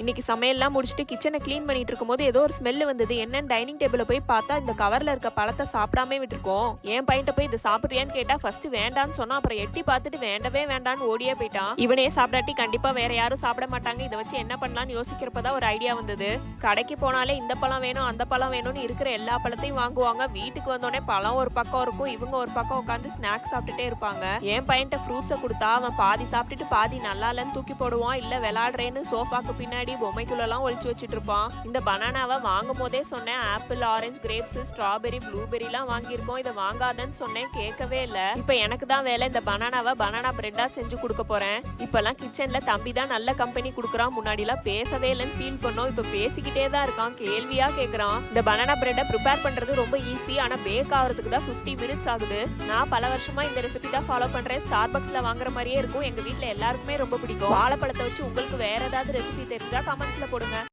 இன்னைக்கு சமையல்லாம் முடிச்சுட்டு கிச்சனை க்ளீன் பண்ணிட்டு இருக்கும்போது ஏதோ ஒரு ஸ்மெல் வந்தது. என்னன்னு டைனிங் டேபிளில் போய் பார்த்தா இந்த கவர்ல இருக்க பழத்தை சாப்பிடாம விட்டுருக்கோம். என் பையன்ட்ட போய் இதை சாப்பிட்றியான்னு கேட்டா ஃபர்ஸ்ட் வேண்டான்னு சொன்னா அப்புறம் எட்டி பார்த்துட்டு வேண்டவே வேண்டான்னு ஓடியே போயிட்டான். இவனே சாப்பிடாட்டி கண்டிப்பா வேற யாரும் சாப்பிட மாட்டாங்க. இதை வச்சு என்ன பண்ணலாம்னு யோசிக்கிறப்பதான் ஒரு ஐடியா வந்தது. கடைக்கு போனாலே இந்த பழம் வேணும் அந்த பழம் வேணும்னு இருக்கிற எல்லா பழத்தையும் வாங்குவாங்க. வீட்டுக்கு வந்தோடனே பழம் ஒரு பக்கம் இருக்கும் இவங்க ஒரு பக்கம் உட்காந்து ஸ்நாக்ஸ் சாப்பிட்டுட்டே இருப்பாங்க. என் பையன்ட்ட ஃப்ரூட்ஸை கொடுத்தா அவன் பாதி சாப்பிட்டுட்டு பாதி நல்லா இல்லைன்னு தூக்கி போடுவான் இல்ல விளாடுறேன்னு சோஃபாக்கு பின்னாடி பொம்மைக்குள்ளெல்லாம் ஒழிச்சு வச்சுட்டு இருப்பான் இந்த பனானாவை வாங்கும் போதே சொன்னேன் ஆப்பிள் ஆரஞ்சு கிரேப்ஸ் ஸ்ட்ராபெரி ப்ளூபெரிலாம் வாங்கியிருக்கோம். இதை வாங்காதன்னு சொன்னேன் கேட்கவே இல்லை. இப்போ எனக்கு தான் வேலை இந்த பனானாவை பனானா பிரெட்டா செஞ்சு கொடுக்க போறேன். இப்பெல்லாம் கிச்சன்ல தம்பி தான் நல்ல கம்பெனி கொடுக்குறான். முன்னாடிலாம் பேசவே இல்லைன்னு ஃபீல் பண்ணோம். இப்போ பேசிக்கிட்டே தான் இருக்கான் கேள்வியா கேட்குறான். இந்த பனானா பிரெட்டை ப்ரிப்பேர் பண்றது ரொம்ப ஈஸி. ஆனா பேக் ஆகிறதுக்கு தான் 50 மினிட்ஸ் ஆகுது. நான் பல வருஷமா இந்த ரெசிபி தான் ஃபாலோ பண்றேன் ஸ்டார் பாக்ஸ்ல வாங்குற மாதிரியே இருக்கும். எங்க வீட்டில் எல்லாருக்குமே ரொம்ப பிடிக்கும். வாழைப்பழத்தை வச்சு உங்களுக்கு வேற ஏதாவது ரெசிபி தெரிஞ்சா கமெண்ட்ஸ்ல போடுங்க.